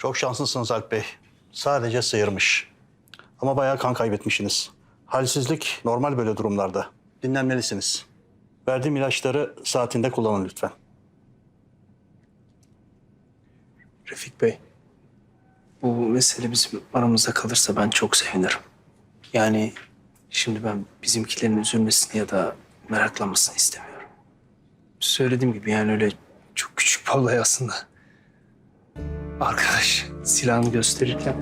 Çok şanslısınız Alp Bey. Sadece sıyırmış. Ama bayağı kan kaybetmişsiniz. Halsizlik normal böyle durumlarda. Dinlenmelisiniz. Verdiğim ilaçları saatinde kullanın lütfen. Refik Bey, bu mesele bizim aramızda kalırsa ben çok sevinirim. Yani şimdi ben bizimkilerin üzülmesini ya da meraklanmasını istemiyorum. Söylediğim gibi yani öyle çok küçük bir olay aslında. Arkadaş silahını gösterirken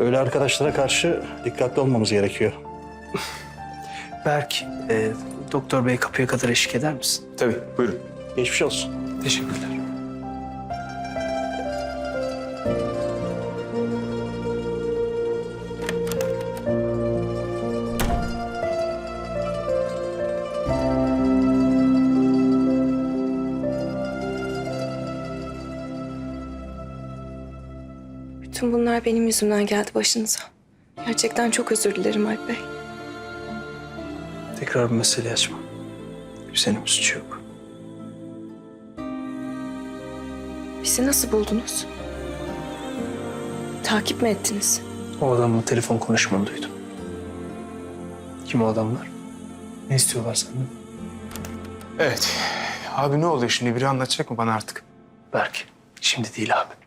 Öyle arkadaşlara karşı dikkatli olmamız gerekiyor. Berk, e, doktor bey kapıya kadar eşlik eder misin? Tabii, buyurun. Geçmiş olsun. Teşekkürler. Bunlar benim yüzümden geldi başınıza. Gerçekten çok özür dilerim Alp Bey. Tekrar bir mesele açma. Bir suçu yok. Bizi nasıl buldunuz? Takip mi ettiniz? O adamla telefon konuşmanı duydum. Kim o adamlar? Ne istiyorlar senden? Evet. Abi ne oluyor şimdi? Biri anlatacak mı bana artık? Berk, şimdi değil abi.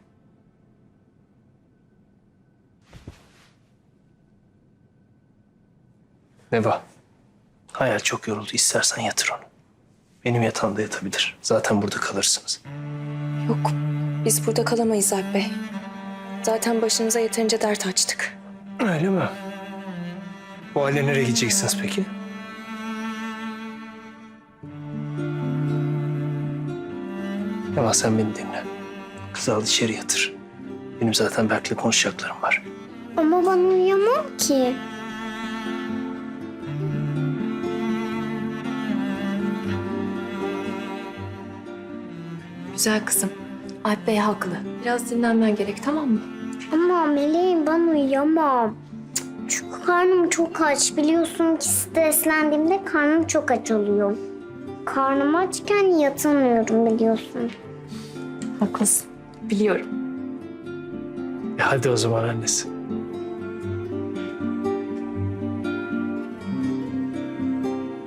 Neva, Hayal çok yoruldu. İstersen yatır onu. Benim yatağımda yatabilir. Zaten burada kalırsınız. Yok, biz burada kalamayız Alp Bey. Zaten başınıza yeterince dert açtık. Öyle mi? Bu aile nereye gideceksiniz peki? Neva sen beni dinle. Kızı al içeri yatır. Benim zaten Berk'le konuşacaklarım var. Ama ben uyuyamam ki. Güzel kızım. Alp Bey haklı. Biraz dinlenmen gerek tamam mı? Ama meleğim ben uyuyamam. Çünkü karnım çok aç. Biliyorsun ki streslendiğimde karnım çok aç oluyor. Karnım açken yatamıyorum biliyorsun. Haklısın. Biliyorum. E hadi o zaman annesi.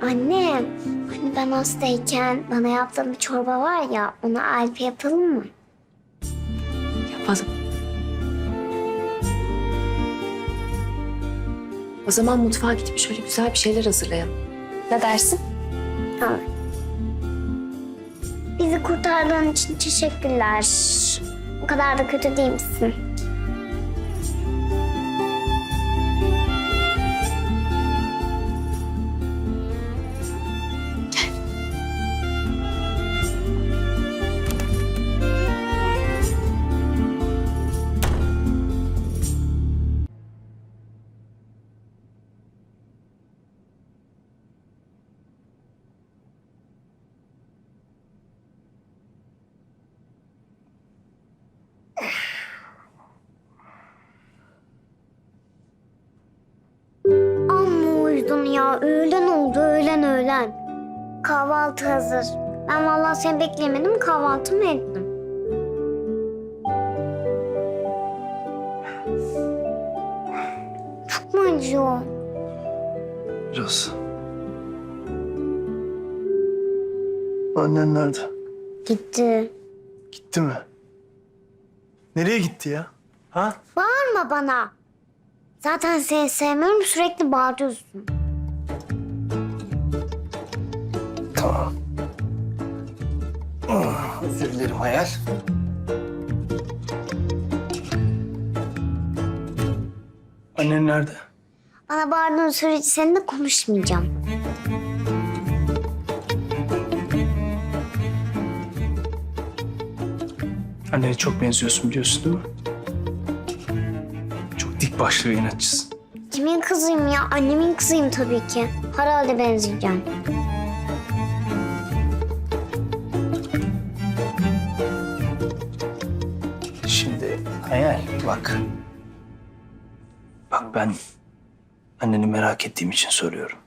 Anne, hani ben hastayken bana yaptığın bir çorba var ya, onu Alp'e yapalım mı? Yapalım. O zaman mutfağa gidip şöyle güzel bir şeyler hazırlayalım. Ne dersin? Tamam. Bizi kurtardığın için teşekkürler. O kadar da kötü değil misin? Ya. Öğlen oldu, öğlen öğlen. Kahvaltı hazır. Ben vallahi seni beklemedim, kahvaltımı ettim. Çok mu acıyor? Biraz. Annen nerede? Gitti. Gitti mi? Nereye gitti ya? Ha? Bağırma bana. Zaten seni sevmiyorum, sürekli bağırıyorsun. Özür dilerim Hayal. Annen nerede? Bana bağırdığın sürece seninle konuşmayacağım. Annene çok benziyorsun biliyorsun değil mi? Çok dik başlı ve inatçısın. Kimin kızıyım ya? Annemin kızıyım tabii ki. Herhalde benzeyeceğim. Hayal bak. Bak ben anneni merak ettiğim için soruyorum.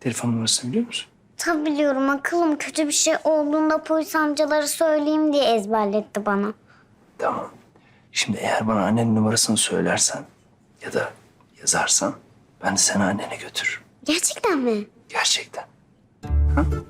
Telefon numarasını biliyor musun? Tabii biliyorum akıllım kötü bir şey olduğunda polis amcalara söyleyeyim diye ezberletti bana. Tamam. Şimdi eğer bana annenin numarasını söylersen ya da yazarsan ben de seni annene götürürüm. Gerçekten mi? Gerçekten. Ne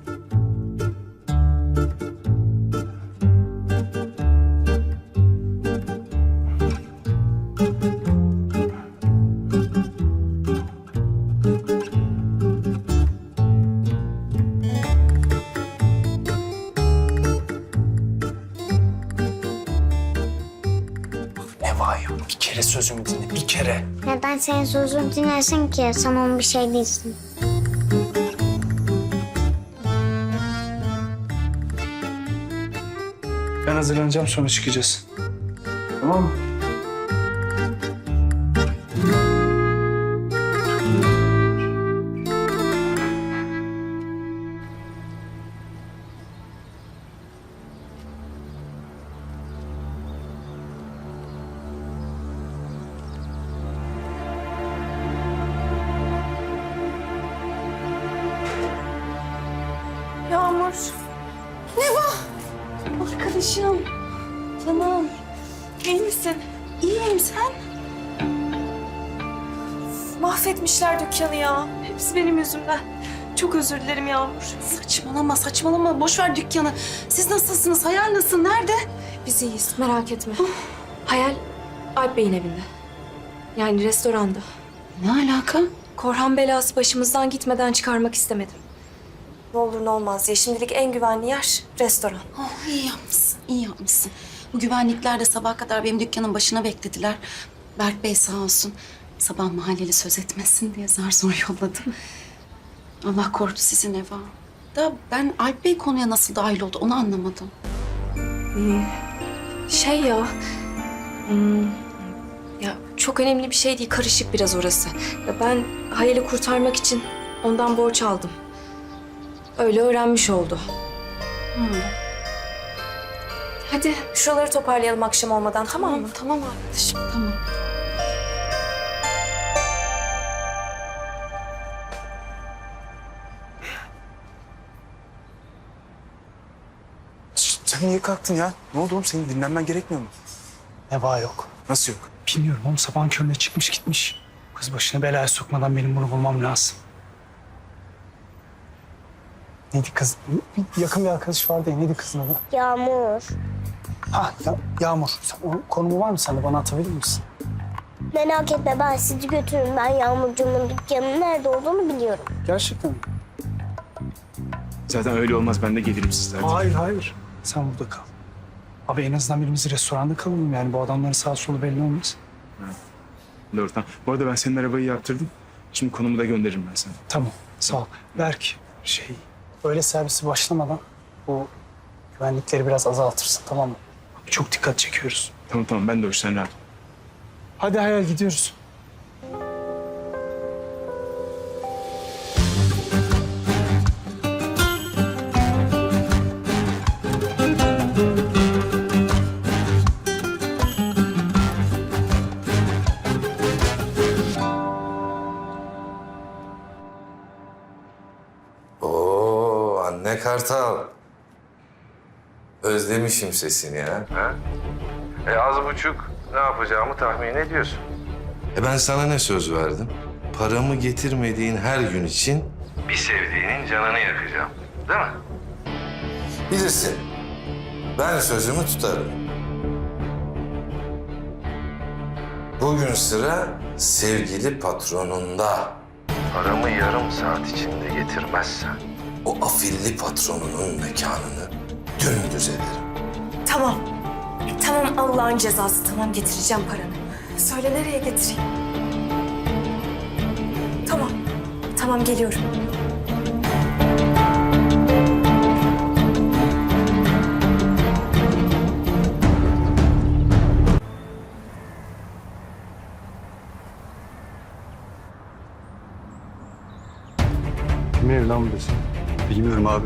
ya? Bir kere sözümü dinle. Bir kere. Neden senin sözünü dinlersin ki? Sen onun bir şey değilsin. Ben hazırlanacağım sonra çıkacağız. Tamam mı? İyiyim sen? Mahvetmişler dükkanı ya. Hepsi benim yüzümden. Çok özür dilerim Yağmur. Saçmalama saçmalama boş ver dükkanı. Siz nasılsınız? Hayal nasıl? Nerede? Biz iyiyiz merak etme. Hayal Alp Bey'in evinde. Yani restoranda. Ne alaka? Korhan belası başımızdan gitmeden çıkarmak istemedim. Ne olur ne olmaz diye şimdilik en güvenli yer restoran. Oh, iyi yapmışsın, iyi yapmışsın. Bu güvenlikler de sabah kadar benim dükkanın başına beklediler. Berk Bey sağ olsun. Sabah mahalleli söz etmesin diye zar zor yolladım. Allah korudu sizi Neva. Da ben Alp Bey konuya nasıl dahil oldu onu anlamadım. Şey ya... hmm, ya çok önemli bir şey değil. Karışık biraz orası. Ya ben Hayal'i kurtarmak için ondan borç aldım. Öyle öğrenmiş oldu. Hmm. Hadi şuraları toparlayalım akşam olmadan tamam mı? Tamam arkadaşım, tamam. Sen niye kalktın ya? Ne oldu oğlum? Senin dinlenmen gerekmiyor mu? Ne var yok. Nasıl yok? Bilmiyorum oğlum sabahın köründe çıkmış gitmiş. Kız başına belaya sokmadan benim bunu bulmam lazım. Neydi kız? Bir yakın bir arkadaş vardı ya. Neydi kızın adı? Yağmur. Ha ya, Yağmur. Sen, onun konumu var mı sende? Bana atabilir misin? Merak etme ben sizi götürürüm. Ben Yağmurcuğumun dükkanının nerede olduğunu biliyorum. Gerçekten mi? Zaten öyle olmaz. Ben de gelirim sizlerden. Hayır hayır. Sen burada kal. Abi en azından birimiz restoranda kalalım yani. Bu adamların sağ solu belli olmaz. Doğru tamam. Bu arada ben senin arabayı yaptırdım. Şimdi konumu da gönderirim ben sana. Tamam sağ ol. Berk şey öyle servisi başlamadan bu güvenlikleri biraz azaltırsın tamam mı? Çok dikkat çekiyoruz. Tamam tamam ben de hoş sen rahat. ol. Hadi hayal gidiyoruz. Oo anne kartal. Özlemişim sesini ya. Ha? E az buçuk ne yapacağımı tahmin ediyorsun. E ben sana ne söz verdim? Paramı getirmediğin her gün için Bir sevdiğinin canını yakacağım. Değil mi? bilirsin. Ben sözümü tutarım. Bugün sıra sevgili patronunda. Paramı yarım saat içinde getirmezsen O afilli patronunun mekanını dümdüz ederim. Tamam. Tamam Allah'ın cezası. Tamam getireceğim paranı. Söyle nereye getireyim? Tamam. Tamam geliyorum. Kim ev lan burası? Bilmiyorum abi.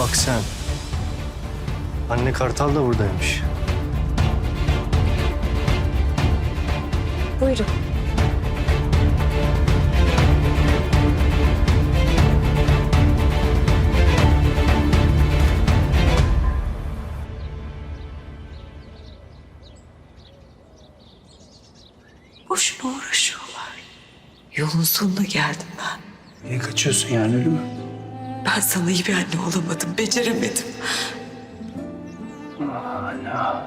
Bak sen. Anne Kartal da buradaymış. Buyurun. Boşuna uğraşıyorlar. Yolun sonuna geldim ben. Niye kaçıyorsun yani öyle mi? Ben sana iyi bir anne olamadım, beceremedim. Hala.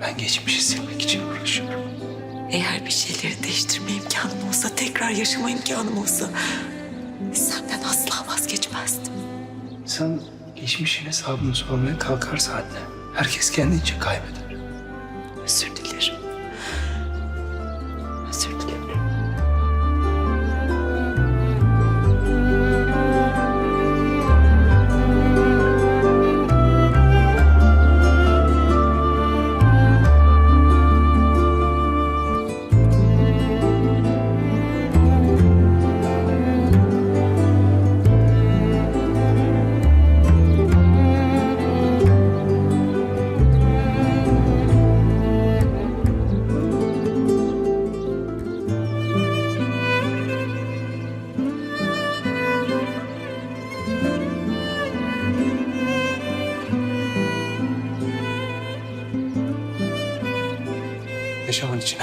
Ben geçmişi silmek için uğraşıyorum. Eğer bir şeyleri değiştirme imkanım olsa, tekrar yaşama imkanım olsa... ...senden asla vazgeçmezdim. İnsan geçmişin hesabını sormaya kalkarsa anne, herkes kendince kaybeder. Özür dilerim.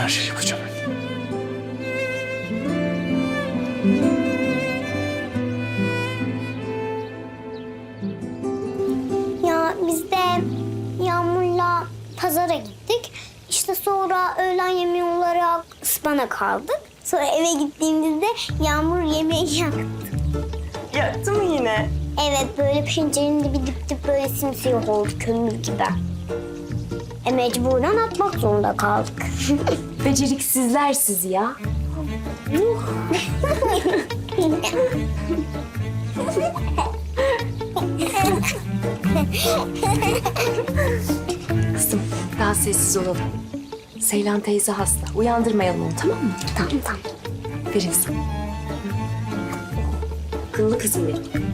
Her şeyi yapacağım. Ya biz de Yağmur'la pazara gittik. İşte sonra öğlen yemeği olarak ıspanak aldık. Sonra eve gittiğimizde Yağmur yemeği yaktı. Yaktı mı yine? Evet böyle pencerenin dibi dip dip böyle simsiyah oldu kömür gibi. E mecburen atmak zorunda kaldık. Beceriksizler siz ya. Kızım daha sessiz olalım. Seylan teyze hasta. Uyandırmayalım onu tamam mı? tamam tamam. Aferin sana. Akıllı kızım benim.